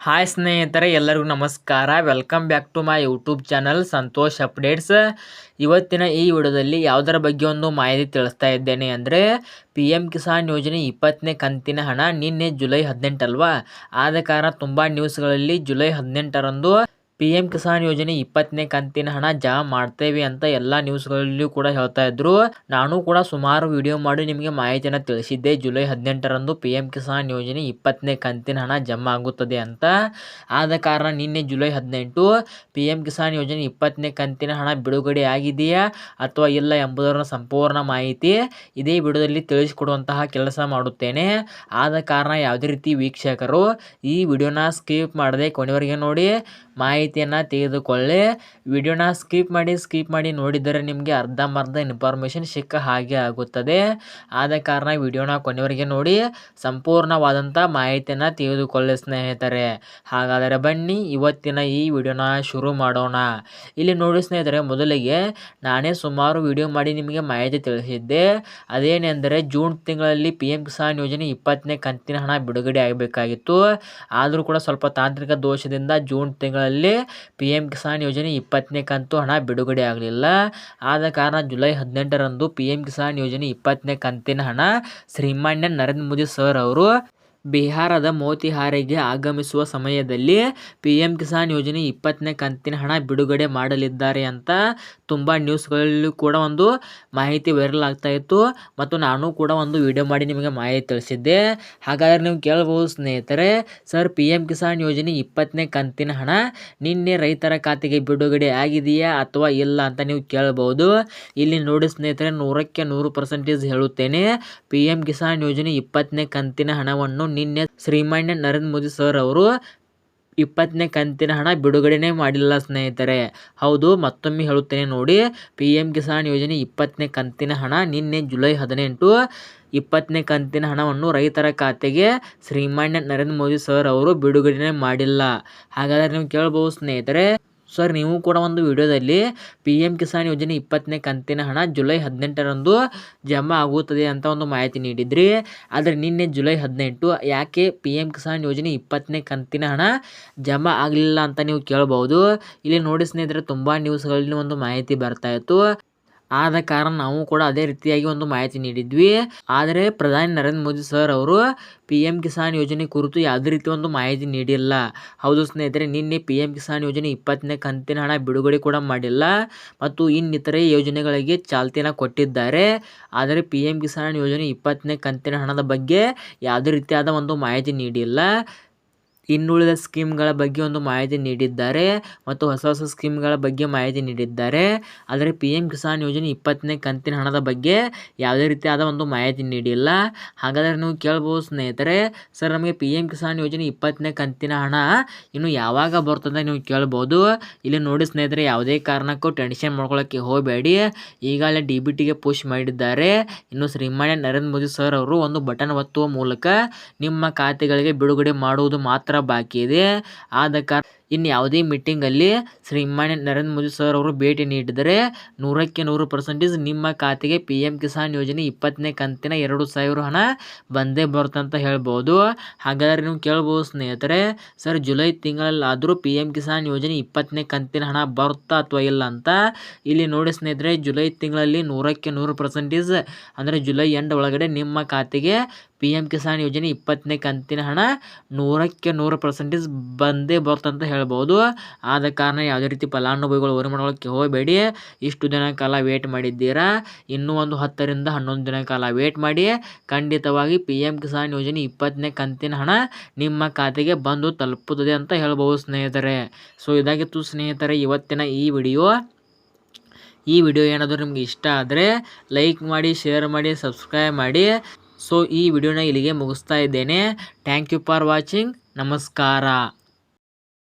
Hi ಸ್ನೇಹಿತರೆ, ಎಲ್ಲರಿಗೂ ನಮಸ್ಕಾರ. Welcome back to my YouTube channel Santosh updates ಇವತ್ತಿನ ಈ ವಿಡಿಯೋದಲ್ಲಿ ಯಾವುದರ ಬಗ್ಗೆ ಒಂದು ಮಾಹಿತಿ ತಿಳಿಸ್ತಾ ಇದ್ದೇನೆ ಅಂದರೆ ಪಿ ಎಂ ಕಿಸಾನ್ ಯೋಜನೆ ಇಪ್ಪತ್ತನೇ ಕಂತಿನ ಹಣ ನಿನ್ನೆ ಜುಲೈ ಹದಿನೆಂಟಲ್ವಾ ಆದ ಕಾರಣ ತುಂಬ ನ್ಯೂಸ್ಗಳಲ್ಲಿ ಜುಲೈ ಹದಿನೆಂಟರಂದು ಪಿ ಎಂ ಕಿಸಾನ್ ಯೋಜನೆ ಇಪ್ಪತ್ತನೇ ಕಂತಿನ ಹಣ ಜಮಾ ಮಾಡ್ತೇವೆ ಅಂತ ಎಲ್ಲ ನ್ಯೂಸ್ಗಳಲ್ಲಿಯೂ ಕೂಡ ಹೇಳ್ತಾ ಇದ್ರು. ನಾನು ಕೂಡ ಸುಮಾರು ವಿಡಿಯೋ ಮಾಡಿ ನಿಮಗೆ ಮಾಹಿತಿಯನ್ನು ತಿಳಿಸಿದ್ದೆ. ಜುಲೈ ಹದಿನೆಂಟರಂದು ಪಿ ಎಂ ಕಿಸಾನ್ ಯೋಜನೆ ಇಪ್ಪತ್ತನೇ ಕಂತಿನ ಹಣ ಜಮಾ ಆಗುತ್ತದೆ ಅಂತ. ಆದ ಕಾರಣ ನಿನ್ನೆ ಜುಲೈ ಹದಿನೆಂಟು ಪಿ ಎಂ ಕಿಸಾನ್ ಯೋಜನೆ ಇಪ್ಪತ್ತನೇ ಕಂತಿನ ಹಣ ಬಿಡುಗಡೆ ಆಗಿದೆಯಾ ಅಥವಾ ಇಲ್ಲ ಎಂಬುದರ ಸಂಪೂರ್ಣ ಮಾಹಿತಿ ಇದೇ ವಿಡಿಯೋದಲ್ಲಿ ತಿಳಿಸಿಕೊಡುವಂತಹ ಕೆಲಸ ಮಾಡುತ್ತೇನೆ. ಆದ ಕಾರಣ ಯಾವುದೇ ರೀತಿ ವೀಕ್ಷಕರು ಈ ವಿಡಿಯೋನ ಸ್ಕಿಪ್ ಮಾಡದೆ ಕೊನೆವರೆಗೆ ನೋಡಿ ಮಾಹಿತಿಯನ್ನು ತೆಗೆದುಕೊಳ್ಳಿ. ವಿಡಿಯೋನ ಸ್ಕಿಪ್ ಮಾಡಿ ಸ್ಕಿಪ್ ಮಾಡಿ ನೋಡಿದರೆ ನಿಮಗೆ ಅರ್ಧಂಬರ್ಧ ಇನ್ಫಾರ್ಮೇಷನ್ ಸಿಕ್ಕ ಹಾಗೆ ಆಗುತ್ತದೆ. ಆದ ಕಾರಣ ವಿಡಿಯೋನ ಕೊನೆವರೆಗೆ ನೋಡಿ ಸಂಪೂರ್ಣವಾದಂಥ ಮಾಹಿತಿಯನ್ನು ತೆಗೆದುಕೊಳ್ಳಿ ಸ್ನೇಹಿತರೆ. ಹಾಗಾದರೆ ಬನ್ನಿ, ಇವತ್ತಿನ ಈ ವಿಡಿಯೋನ ಶುರು ಮಾಡೋಣ. ಇಲ್ಲಿ ನೋಡಿ ಸ್ನೇಹಿತರೆ, ಮೊದಲಿಗೆ ನಾನೇ ಸುಮಾರು ವಿಡಿಯೋ ಮಾಡಿ ನಿಮಗೆ ಮಾಹಿತಿ ತಿಳಿಸಿದ್ದೆ. ಅದೇನೆಂದರೆ ಜೂನ್ ತಿಂಗಳಲ್ಲಿ ಪಿ ಎಂ ಕಿಸಾನ್ ಯೋಜನೆ ಇಪ್ಪತ್ತನೇ ಕಂತಿನ ಹಣ ಬಿಡುಗಡೆ ಆಗಬೇಕಾಗಿತ್ತು. ಆದರೂ ಕೂಡ ಸ್ವಲ್ಪ ತಾಂತ್ರಿಕ ದೋಷದಿಂದ ಜೂನ್ ತಿಂಗಳಲ್ಲಿ ಪಿ ಎಂ ಕಿಸಾನ್ ಯೋಜನೆ ಇಪ್ಪತ್ತನೇ ಕಂತು ಹಣ ಬಿಡುಗಡೆ ಆಗಲಿಲ್ಲ. ಆದ ಕಾರಣ ಜುಲೈ ಹದಿನೆಂಟರಂದು ಪಿ ಎಂ ಕಿಸಾನ್ ಯೋಜನೆ ಇಪ್ಪತ್ತನೇ ಕಂತಿನ ಹಣ ಶ್ರೀಮಾನ್ಯ ನರೇಂದ್ರ ಮೋದಿ ಸರ್ ಅವರು ಬಿಹಾರದ ಮೋತಿಹಾರಿಗೆ ಆಗಮಿಸುವ ಸಮಯದಲ್ಲಿ ಪಿ ಎಂ ಕಿಸಾನ್ ಯೋಜನೆ ಇಪ್ಪತ್ತನೇ ಕಂತಿನ ಹಣ ಬಿಡುಗಡೆ ಮಾಡಲಿದ್ದಾರೆ ಅಂತ ತುಂಬ ನ್ಯೂಸ್ಗಳಲ್ಲೂ ಕೂಡ ಒಂದು ಮಾಹಿತಿ ವೈರಲ್ ಆಗ್ತಾ ಇತ್ತು. ಮತ್ತು ನಾನು ಕೂಡ ಒಂದು ವಿಡಿಯೋ ಮಾಡಿ ನಿಮಗೆ ಮಾಹಿತಿ ತಿಳಿಸಿದ್ದೆ. ಹಾಗಾದರೆ ನೀವು ಕೇಳ್ಬೋದು ಸ್ನೇಹಿತರೆ, ಸರ್ ಪಿ ಎಂ ಕಿಸಾನ್ ಯೋಜನೆ ಇಪ್ಪತ್ತನೇ ಕಂತಿನ ಹಣ ನಿನ್ನೆ ರೈತರ ಖಾತೆಗೆ ಬಿಡುಗಡೆ ಆಗಿದೆಯಾ ಅಥವಾ ಇಲ್ಲ ಅಂತ ನೀವು ಕೇಳಬಹುದು ಇಲ್ಲಿ ನೋಡಿ ಸ್ನೇಹಿತರೆ, ನೂರಕ್ಕೆ ನೂರು ಪರ್ಸೆಂಟೇಜ್ ಹೇಳುತ್ತೇನೆ. ಪಿ ಎಂ ಕಿಸಾನ್ ಯೋಜನೆ ಇಪ್ಪತ್ತನೇ ಕಂತಿನ ಹಣವನ್ನು ನಿನ್ನೆ ಶ್ರೀಮಾನ್ಯ ನರೇಂದ್ರ ಮೋದಿ ಸರ್ ಅವರು ಇಪ್ಪತ್ತನೇ ಕಂತಿನ ಹಣ ಬಿಡುಗಡೆನೇ ಮಾಡಿಲ್ಲ ಸ್ನೇಹಿತರೆ. ಹೌದು, ಮತ್ತೊಮ್ಮೆ ಹೇಳುತ್ತೇನೆ ನೋಡಿ ಪಿ ಎಂ ಕಿಸಾನ್ ಯೋಜನೆ ಇಪ್ಪತ್ತನೇ ಕಂತಿನ ಹಣ ನಿನ್ನೆ ಜುಲೈ ಹದಿನೆಂಟು, ಇಪ್ಪತ್ತನೇ ಕಂತಿನ ಹಣವನ್ನು ರೈತರ ಖಾತೆಗೆ ಶ್ರೀಮಾನ್ಯ ನರೇಂದ್ರ ಮೋದಿ ಸರ್ ಅವರು ಬಿಡುಗಡೆನೇ ಮಾಡಿಲ್ಲ. ಹಾಗಾದರೆ ನೀವು ಕೇಳ್ಬೋದು ಸ್ನೇಹಿತರೆ ಸರ್ ನೀವು ಕೂಡ ಒಂದು ವಿಡಿಯೋದಲ್ಲಿ ಪಿ ಎಂ ಕಿಸಾನ್ ಯೋಜನೆ ಇಪ್ಪತ್ತನೇ ಕಂತಿನ ಹಣ ಜುಲೈ ಹದಿನೆಂಟರಂದು ಜಮಾ ಆಗುತ್ತದೆ ಅಂತ ಒಂದು ಮಾಹಿತಿ ನೀಡಿದ್ರಿ. ಆದರೆ ನಿನ್ನೆ ಜುಲೈ ಹದಿನೆಂಟು ಯಾಕೆ ಪಿ ಎಂ ಕಿಸಾನ್ ಯೋಜನೆ ಇಪ್ಪತ್ತನೇ ಕಂತಿನ ಹಣ ಜಮಾ ಆಗಲಿಲ್ಲ ಅಂತ ನೀವು ಕೇಳ್ಬೋದು ಇಲ್ಲಿ ನೋಡಿ ಸ್ನೇಹಿತರೆ, ತುಂಬ ನ್ಯೂಸ್ಗಳಲ್ಲಿ ಒಂದು ಮಾಹಿತಿ ಬರ್ತಾ ಇತ್ತು. ಆದ ಕಾರಣ ನಾವು ಕೂಡ ಅದೇ ರೀತಿಯಾಗಿ ಒಂದು ಮಾಹಿತಿ ನೀಡಿದ್ವಿ. ಆದರೆ ಪ್ರಧಾನಿ ನರೇಂದ್ರ ಮೋದಿ ಸರ್ ಅವರು ಪಿ ಎಂ ಕಿಸಾನ್ ಯೋಜನೆ ಕುರಿತು ಯಾವುದೇ ರೀತಿ ಒಂದು ಮಾಹಿತಿ ನೀಡಿಲ್ಲ. ಹೌದು ಸ್ನೇಹಿತರೆ, ನಿನ್ನೆ ಪಿ ಎಂ ಕಿಸಾನ್ ಯೋಜನೆ ಇಪ್ಪತ್ತನೇ ಕಂತಿನ ಹಣ ಬಿಡುಗಡೆ ಕೂಡ ಮಾಡಿಲ್ಲ ಮತ್ತು ಇನ್ನಿತರೆ ಯೋಜನೆಗಳಿಗೆ ಚಾಲ್ತಿನ ಕೊಟ್ಟಿದ್ದಾರೆ. ಆದರೆ ಪಿ ಎಂ ಕಿಸಾನ್ ಯೋಜನೆ ಇಪ್ಪತ್ತನೇ ಕಂತಿನ ಹಣದ ಬಗ್ಗೆ ಯಾವುದೇ ರೀತಿಯಾದ ಒಂದು ಮಾಹಿತಿ ನೀಡಿಲ್ಲ. ಇನ್ನುಳಿದ ಸ್ಕೀಮ್ಗಳ ಬಗ್ಗೆ ಒಂದು ಮಾಹಿತಿ ನೀಡಿದ್ದಾರೆ ಮತ್ತು ಹೊಸ ಹೊಸ ಸ್ಕೀಮ್ಗಳ ಬಗ್ಗೆ ಮಾಹಿತಿ ನೀಡಿದ್ದಾರೆ. ಆದರೆ ಪಿ ಎಂ ಕಿಸಾನ್ ಯೋಜನೆ ಇಪ್ಪತ್ತನೇ ಕಂತಿನ ಹಣದ ಬಗ್ಗೆ ಯಾವುದೇ ರೀತಿಯಾದ ಒಂದು ಮಾಹಿತಿ ನೀಡಿಲ್ಲ. ಹಾಗಾದರೆ ನೀವು ಕೇಳ್ಬೋದು ಸ್ನೇಹಿತರೆ, ಸರ್ ನಮಗೆ ಪಿ ಎಂ ಕಿಸಾನ್ ಯೋಜನೆ ಇಪ್ಪತ್ತನೇ ಕಂತಿನ ಹಣ ಇನ್ನು ಯಾವಾಗ ಬರ್ತದೆ ನೀವು ಕೇಳ್ಬೋದು. ಇಲ್ಲಿ ನೋಡಿ ಸ್ನೇಹಿತರೆ, ಯಾವುದೇ ಕಾರಣಕ್ಕೂ ಟೆನ್ಷನ್ ಮಾಡ್ಕೊಳ್ಳೋಕ್ಕೆ ಹೋಗಬೇಡಿ. ಈಗಾಗಲೇ ಡಿ ಬಿ ಟಿಗೆ ಪುಷ್ ಮಾಡಿದ್ದಾರೆ. ಇನ್ನು ಶ್ರೀಮಾನ್ಯ ನರೇಂದ್ರ ಮೋದಿ ಸರ್ ಅವರು ಒಂದು ಬಟನ್ ಒತ್ತುವ ಮೂಲಕ ನಿಮ್ಮ ಖಾತೆಗಳಿಗೆ ಬಿಡುಗಡೆ ಮಾಡುವುದು ಮಾತ್ರ ಬಾಕಿ ಇದೆ. ಆದ ಕಾರಣ ಇನ್ನು ಯಾವುದೇ ಮೀಟಿಂಗಲ್ಲಿ ಶ್ರೀಮಾನ್ಯ ನರೇಂದ್ರ ಮೋದಿ ಸರ್ ಅವರು ಭೇಟಿ ನೀಡಿದರೆ ನೂರಕ್ಕೆ ನೂರು ಪರ್ಸೆಂಟೇಜ್ ನಿಮ್ಮ ಖಾತೆಗೆ ಪಿ ಎಂ ಕಿಸಾನ್ ಯೋಜನೆ ಇಪ್ಪತ್ತನೇ ಕಂತಿನ ಎರಡು ಸಾವಿರ ಹಣ ಬಂದೇ ಬರುತ್ತೆ ಅಂತ ಹೇಳ್ಬೋದು. ಹಾಗಾದರೆ ನೀವು ಕೇಳ್ಬೋದು ಸ್ನೇಹಿತರೆ ಸರ್ ಜುಲೈ ತಿಂಗಳಲ್ಲಾದರೂ ಪಿ ಎಂ ಕಿಸಾನ್ ಯೋಜನೆ ಇಪ್ಪತ್ತನೇ ಕಂತಿನ ಹಣ ಬರುತ್ತಾ ಅಥವಾ ಇಲ್ಲ ಅಂತ ಇಲ್ಲಿ ನೋಡಿ ಸ್ನೇಹಿತರೆ, ಜುಲೈ ತಿಂಗಳಲ್ಲಿ ನೂರಕ್ಕೆ ನೂರು ಪರ್ಸೆಂಟೇಜ್ ಅಂದರೆ ಜುಲೈ ಎಂಡ್ ಒಳಗಡೆ ನಿಮ್ಮ ಖಾತೆಗೆ ಪಿ ಎಂ ಕಿಸಾನ್ ಯೋಜನೆ ಇಪ್ಪತ್ತನೇ ಕಂತಿನ ಹಣ ನೂರಕ್ಕೆ ನೂರು ಪರ್ಸೆಂಟೇಜ್ ಬಂದೇ ಬರುತ್ತಂತ ಹೇಳ್ಬೋದು. ಆದ ಕಾರಣ ಯಾವುದೇ ರೀತಿ ಫಲಾನುಭವಿಗಳು ವರಿ ಮಾಡೋಕ್ಕೆ ಹೋಗಬೇಡಿ. ಇಷ್ಟು ದಿನ ಕಾಲ ವೇಟ್ ಮಾಡಿದ್ದೀರಾ? ಇನ್ನೂ ಒಂದು ಹತ್ತರಿಂದ ಹನ್ನೊಂದು ದಿನ ಕಾಲ ವೇಟ್ ಮಾಡಿ. ಖಂಡಿತವಾಗಿ ಪಿ ಎಂ ಕಿಸಾನ್ ಯೋಜನೆ ಇಪ್ಪತ್ತನೇ ಕಂತಿನ ಹಣ ನಿಮ್ಮ ಖಾತೆಗೆ ಬಂದು ತಲುಪುತ್ತದೆ ಅಂತ ಹೇಳ್ಬೋದು ಸ್ನೇಹಿತರೆ. ಸೊ ಇದಾಗಿತ್ತು ಸ್ನೇಹಿತರೆ ಇವತ್ತಿನ ಈ ವಿಡಿಯೋ. ಈ ವಿಡಿಯೋ ಏನಾದರೂ ನಿಮ್ಗೆ ಇಷ್ಟ ಆದರೆ ಲೈಕ್ ಮಾಡಿ ಶೇರ್ ಮಾಡಿ ಸಬ್ಸ್ಕ್ರೈಬ್ ಮಾಡಿ. ಸೊ ಈ ವಿಡಿಯೋನ ಇಲ್ಲಿಗೆ ಮುಗಿಸ್ತಾ ಇದ್ದೇನೆ. ಥ್ಯಾಂಕ್ ಯು ಫಾರ್ ವಾಚಿಂಗ್ ನಮಸ್ಕಾರ.